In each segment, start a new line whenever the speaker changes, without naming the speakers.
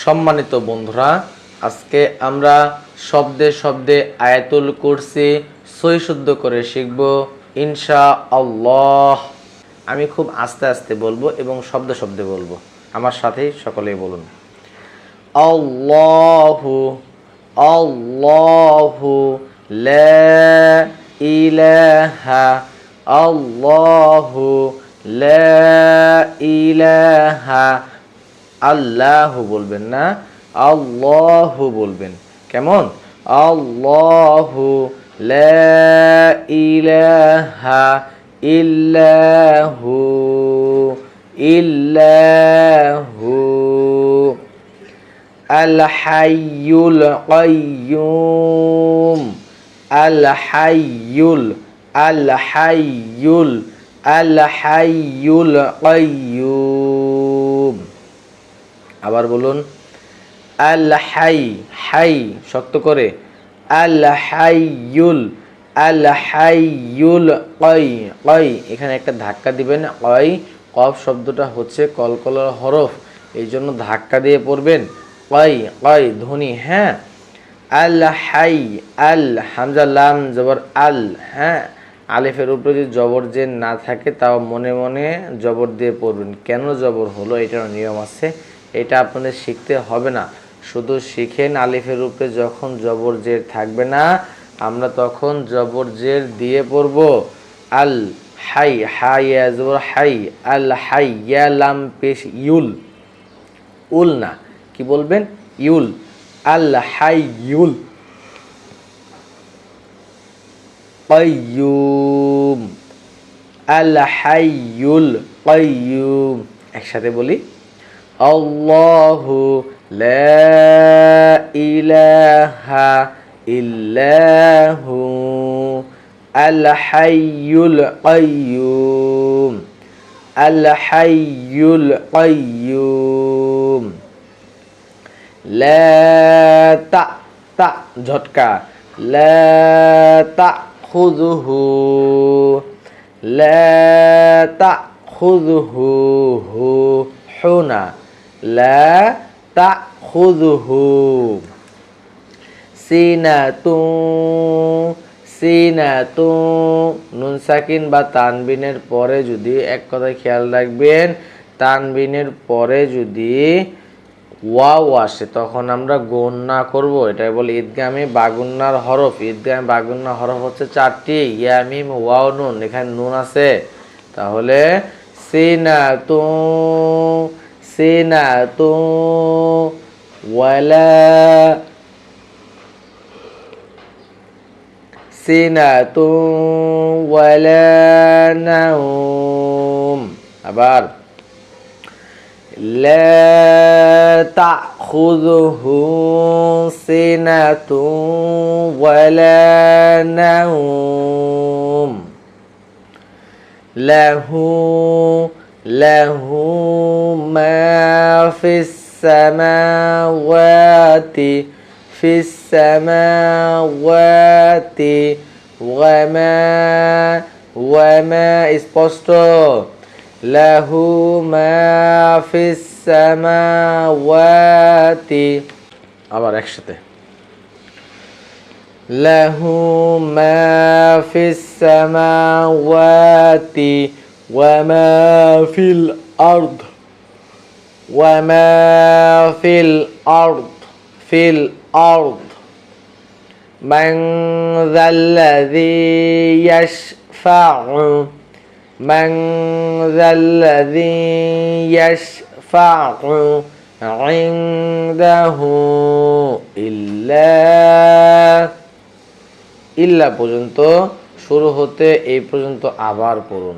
সম্মানিত বন্ধুরা, আজকে আমরা শব্দে শব্দে আয়াতুল কুরসি সই শুদ্ধ করে শিখব ইনশা আল্লাহ আমি খুব আস্তে আস্তে বলব এবং শব্দ শব্দে বলব। আমার সাথেই সকলেই বলুন। আল্লাহু আল্লাহু লা ইলাহা, আল্লাহু লা ইলাহা আল্লাহ বলবেন না আল্লাহ বলবেন কেমন আল্লাহ ইলাহা ইল্লাহু ইল্লাহু আল হাইয়ুল কাইয়ুম আল হাইয়ুল আল হাইয়ুল আল হাইয়ুল কাইয়ুম আবার বলুন আল হাই হাই শক্ত করে আল হাইয়ুল আল হাইয়ুল কই কই এখানে একটা ধাক্কা দিবেন কই কফ শব্দটা হচ্ছে কলকলার হরফ, এই জন্য ধাক্কা দিয়ে পড়বেন কই কই ধ্বনি হ্যাঁ। আল হাই আল হামজা লাম, জবর, আল হ্যাঁ। আলিফের উপরে যদি জবর যে না থাকে, তাও মনে মনে জবর দিয়ে পড়বেন। কেন জবর হলো? এটার নিয়ম আছে। এটা আপনাদের শিখতে হবে না। শুধু শিখেন আলিফের রূপে যখন জবর জের থাকবে না, আমরা তখন জবর জের দিয়ে পড়ব। আল হাই হাই জবর হাই, আল হাই ইয়া লাম পেশ ইউল। উল না, কি বলবেন? ইউল। আল হাই ইউল। আল হাইয়ুল qayyum একসাথে বলি। আল্লাহু লা ইলাহা ইল্লাহু আল হাইয়ুল qayyum আল হাইয়ুল qayyum লা তা ঝটকা। লা তা খুযুহু লা তা খুযুহু হুনা লা তা খুযুহু সিনাতু সিনাতু নুন সাকিন বা তানবিনের পরে যদি এক কথায় খেয়াল রাখবেন, তানবিনের পরে যদি ওয়াও আসে, তখন আমরা গন্না করব। এটাই বলে ঈদগামে বাগুন্নার হরফ। ঈদগামে বাগুন্নার হরফ হচ্ছে চারটি, ইয়ামিম, ওয়াও, নুন। এখানে নুন আছে। তাহলে সিনা سنة ولا سنة ولا نوم. أبار. لا تأخذه سنة ولا نوم. له له ما في السماوات في السماوات وما وما স্পষ্ট له ما في السماوات আবার একসাথে له ما في السماوات وما في الأرض وما في الأرض في الأرض من ذا الذي يشفع من ذا الذي يشفع عنده إلا ইল্লা পর্যন্ত শুরু হতে এই পর্যন্ত আবার পড়ুন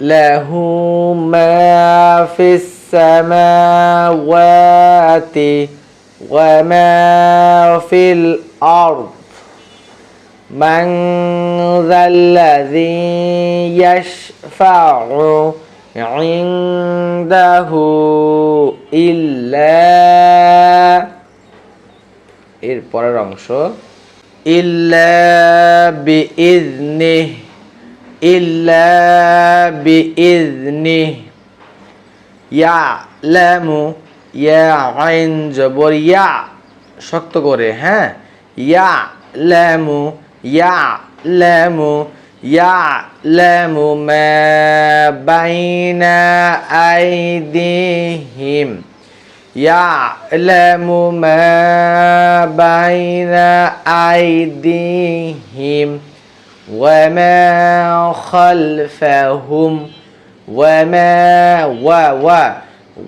له ما في السماوات وما في الأرض من ذا الذي يشفع عنده إلا এর পরের অংশ ইল্লা বিইজনিহি জবর ইয়া শক্ত করে হ্যাঁ ইয়া লেমু ইয়া লেমু ইয়া লেমু বাইনা আইদিহিম يعلم ما بين وما خلفهم وما و و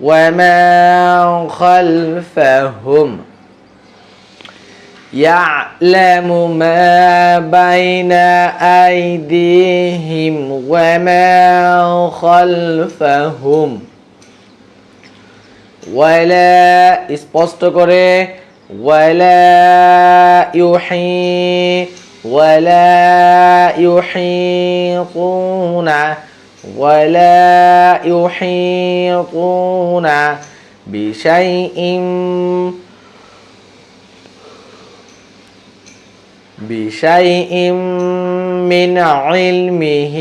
وما خلفهم يعلم ما بين أيديهم وما خلفهم ولا إسبوستكوري ولا يحيط ولا يحيطون ولا يحيطون بشيء بشيء من علمه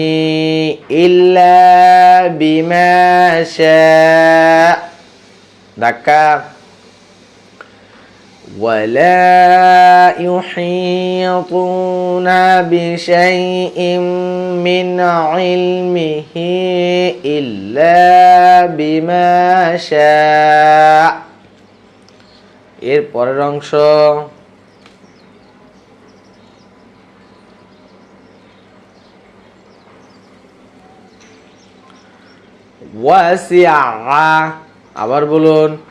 إلا بما شاء. ذكر ولا يحيطون بشيء من علمه إلا بما شاء এর পরের অংশ ওয়াসিআ আবার বলুন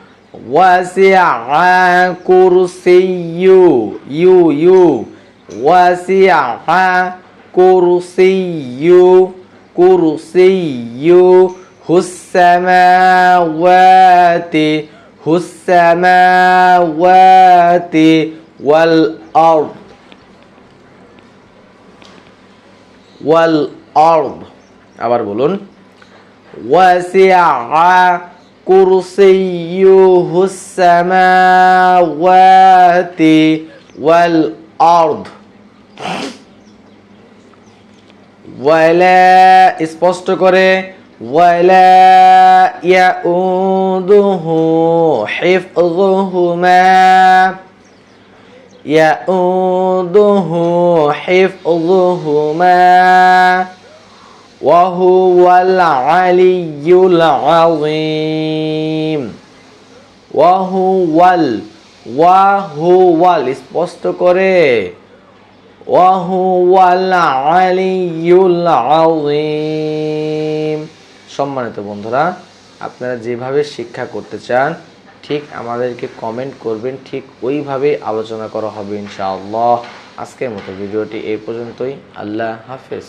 ওয়াসিআ কুরসিয়ু ইউ ইউ ওয়াসিআ কুরসিয়ু কুরসিয়ু হুসসামাওয়াতি হুসসামাওয়াতি ওয়াল আরদ ওয়াল আরদ আবার বলুন وسع كرسيه السماوات والأرض ولا স্পষ্ট করে ولا يؤوده حفظهما يؤوده حفظهما وهو العلي العظيم وهو ال وهو স্পষ্ট করে وهو العلي العظيم সম্মানিত বন্ধুরা আপনারা যেভাবে শিক্ষা করতে চান ঠিক আমাদেরকে কমেন্ট করবেন ঠিক ওইভাবেই আলোচনা করা হবে ইনশাআল্লাহ আজকের মতো ভিডিওটি এই পর্যন্তই আল্লাহ হাফেজ